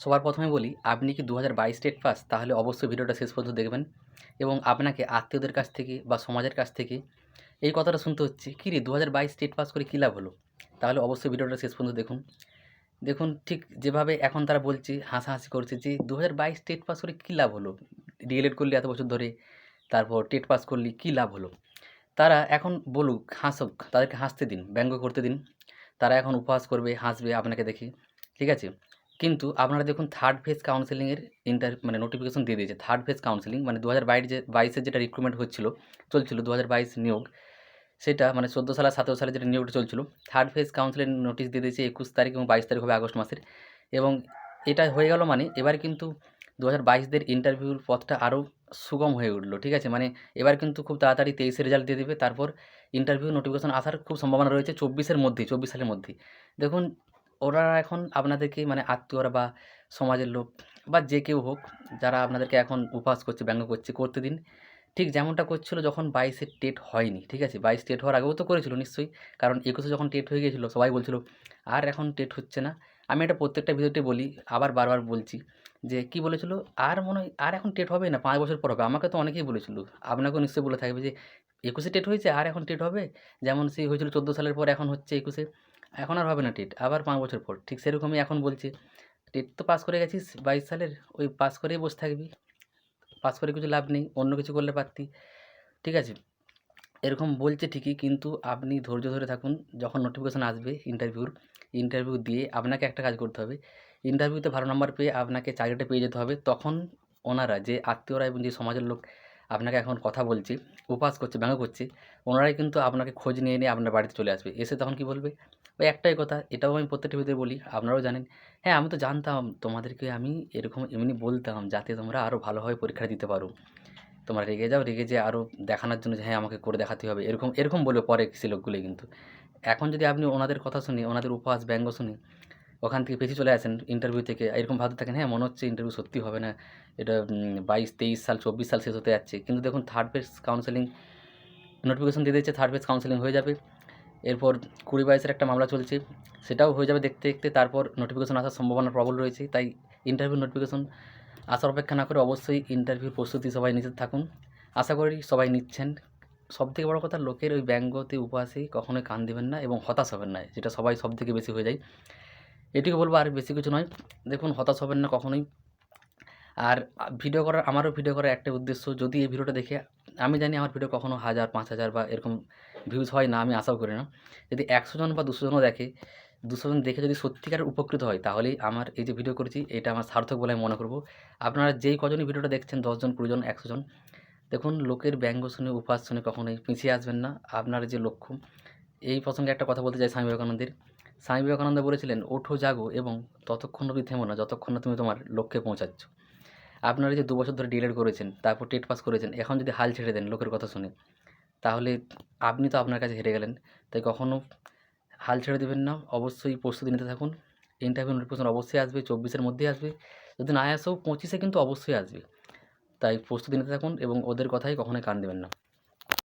সবার প্রথমে বলি, আপনি কি দু হাজার বাইশ টেট পাস? তাহলে অবশ্যই ভিডিওটা শেষ পর্যন্ত দেখবেন। এবং আপনাকে আত্মীয়দের কাছ থেকে বা সমাজের কাছ থেকে এই কথাটা শুনতে হচ্ছে, কী রে দু হাজার বাইশ টেট পাস করে কী লাভ হলো? তাহলে অবশ্যই ভিডিওটা শেষ পর্যন্ত দেখুন। দেখুন, ঠিক যেভাবে এখন তারা বলছে, হাসাহাসি করছে যে দু হাজার বাইশ টেট পাস করে কী লাভ হলো? ডিএলএড করলি এত বছর ধরে, তারপর টেট পাস করলি, কী লাভ হলো? তারা এখন বলুক, হাসুক, তাদেরকে হাসতে দিন, ব্যঙ্গ করতে দিন। তারা এখন উপহাস করবে, হাসবে আপনাকে দেখে, ঠিক আছে? কিন্তু আপনারা দেখুন থার্ড ফেজ কাউন্সেলিংয়ের ইন্টার মানে নোটিফিকেশন দিয়ে দিয়েছে। থার্ড ফেজ কাউন্সেলিং মানে দু হাজার বাইশ যে যেটা রিক্রুটমেন্ট হচ্ছিল, চলছিল দু হাজার বাইশ নিয়োগ, সেটা মানে চোদ্দ সালে, সতেরো সালে যেটা নিয়োগটা চলছিল থার্ড ফেজ কাউন্সিলিং নোটিশ দিয়ে দিয়েছে একুশ তারিখ এবং বাইশ তারিখ হবে আগস্ট মাসের। এবং এটা হয়ে গেল মানে এবার কিন্তু দু হাজার বাইশদের ইন্টারভিউর পথটা আরও সুগম হয়ে উঠল, ঠিক আছে? মানে এবার কিন্তু খুব তাড়াতাড়ি তেইশে রেজাল্ট দিয়ে দেবে, তারপর ইন্টারভিউ নোটিফিকেশন আসার খুব সম্ভাবনা রয়েছে চব্বিশের মধ্যেই, চব্বিশ সালের মধ্যেই। দেখুন ওরা এখন আপনাদেরকে মানে আত্মীয়রা বা সমাজের লোক বা যে কেউ হোক, যারা আপনাদেরকে এখন উপহাস করছে, ব্যঙ্গ করছে, করতে দিন। ঠিক যেমনটা করছিল যখন বাইশের টেট হয়নি, ঠিক আছে? বাইশ টেট হওয়ার আগেও তো করেছিল নিশ্চয়ই। কারণ একুশে যখন টেট হয়ে গিয়েছিল, সবাই বলছিল, আর এখন টেট হচ্ছে না। আমি এটা প্রত্যেকটা ভিডিওতে বলি, আবার বারবার বলছি যে, কি বলেছিল? আর মনে হয়, আর এখন টেট হবে না, পাঁচ বছর পর হবে। আমাকে তো অনেকেই বলেছিল, আপনাকেও নিশ্চয়ই বলে থাকবে যে, একুশে টেট হয়েছে, আর এখন টেট হবে? যেমন সেই হয়েছিল চোদ্দ সালের পর, এখন হচ্ছে একুশে। এখন আর হবে না টেট, আবার পাঁচ বছর পর। ঠিক সেরকমই এখন বলছে। টেট তো পাস করে গেছিস, বাইশ সালের, ওই পাস করেই বসে থাকবি। পাস করে কিছু লাভ নেই, অন্য কিছু করলে পারতি। ঠিক আছে? এরকম বলছে ঠিকই, কিন্তু আপনি ধৈর্য ধরে থাকুন, যখন নোটিফিকেশান আসবে ইন্টারভিউর ইন্টারভিউ দিয়ে আপনাকে একটা কাজ করতে হবে। ইন্টারভিউতে ভালো নাম্বার পেয়ে আপনাকে চাকরিটা পেয়ে যেতে হবে। তখন ওনারা, যে আত্মীয়রা এবং যে সমাজের লোক আপনাকে এখন কথা বলছি, উপহাস করছে, ব্যঙ্গ করছে। ওনারাই কিন্তু আপনাকে খোঁজ নিয়ে নিয়ে আপনার বাড়িতে চলে আসবে। এসে তখন কি বলবে? ওই একটাই কথা, এটাও আমি প্রত্যেকটা ভিতরে বলি, আপনারাও জানেন। হ্যাঁ আমি তো জানতাম, তোমাদেরকে আমি এরকম এমনি বলতাম যাতে তোমরা আরও ভালোভাবে পরীক্ষা দিতে পারো। তোমরা রেগে যাও, রেগে যে আরও দেখানোর জন্য যে হ্যাঁ আমাকে করে দেখাতে হবে। এরকম এরকম বলবে পরে সে লোকগুলোই কিন্তু। এখন যদি আপনি ওনাদের কথা শুনি, ওনাদের উপহাস, ব্যঙ্গ শুনি ওখান থেকে পেছিয়ে চলে আসেন ইন্টারভিউ থেকে। এরকম ভাবতে থাকেন হ্যাঁ মনে হচ্ছে ইন্টারভিউ সত্যি হবে না। এটা বাইশ, তেইশ সাল, চব্বিশ সাল শেষ হতে যাচ্ছে। কিন্তু দেখুন থার্ড ফেজ কাউন্সেলিং নোটিফিকেশন দিয়ে দিচ্ছে থার্ড ফেজ কাউন্সেলিং হয়ে যাবে। এরপর কুড়ি বাইশের একটা মামলা চলছে, সেটাও হয়ে যাবে দেখতে দেখতে। তারপর নোটিফিকেশন আসার সম্ভাবনা প্রবল রয়েছে, তাই ইন্টারভিউ নোটিফিকেশন আসার অপেক্ষা না করে অবশ্যই ইন্টারভিউর প্রস্তুতি সবাই নিতে থাকুন। আশা করি সবাই নিচ্ছেন। সবথেকে বড় কথা, লোকের ওই ব্যঙ্গতে উপহাসে কখনোই কান দেবেন না এবং হতাশ হবেন না, যেটা সবাই সব থেকে বেশি হয়ে যায়। এটুকু বলব আর বেশি কিছু নয়। দেখুন, হতাশ হবেন না কখনোই। আর ভিডিও করার, আমারও ভিডিও করার একটা উদ্দেশ্য, যদি এই ভিডিওটা দেখে, আমি জানি আমার ভিডিও কখনো হাজার, পাঁচ হাজার বা এরকম ভিউজ হয় না, আমি আশাও করি না। যদি একশো জন বা দুশো জনও দেখে, দুশো জন দেখে যদি সত্যিকার উপকৃত হয়, তাহলেই আমার এই যে ভিডিও করেছি, এটা আমার সার্থক বলে আমি মনে করব। আপনারা যেই কজনই ভিডিওটা দেখছেন দশজন কুড়িজন একশো জন, দেখুন, লোকের ব্যঙ্গ শুনে উপাস শুনে কখনোই পিছিয়ে আসবেন না। আপনার যে লক্ষ্য, এই প্রসঙ্গে একটা কথা বলতে চাই স্বামী বিবেকানন্দের। স্বামী বিবেকানন্দ বলেছিলেন, ওঠো, জাগো এবং ততক্ষণ অবধি থেমো না, যতক্ষণ না তুমি তোমার লক্ষ্যে পৌঁছাচ্ছ। আপনারা যে দু বছর ধরে ডিলেট করেছেন, তারপর টেট পাস করেছেন, এখন যদি হাল ছেড়ে দেন লোকের কথা শুনে, তাহলে আপনি তো আপনার কাছে হেরে গেলেন। তাই কখনও হাল ছেড়ে দেবেন না, অবশ্যই প্রস্তুতি নিতে থাকুন। ইন্টারভিউ নোটিফিকেশন অবশ্যই আসবে, চব্বিশের মধ্যেই আসবে। যদি না আসেও, পঁচিশে কিন্তু অবশ্যই আসবে। তাই প্রস্তুতি নিতে থাকুন এবং ওদের কথাই কখনোই কান দেবেন না।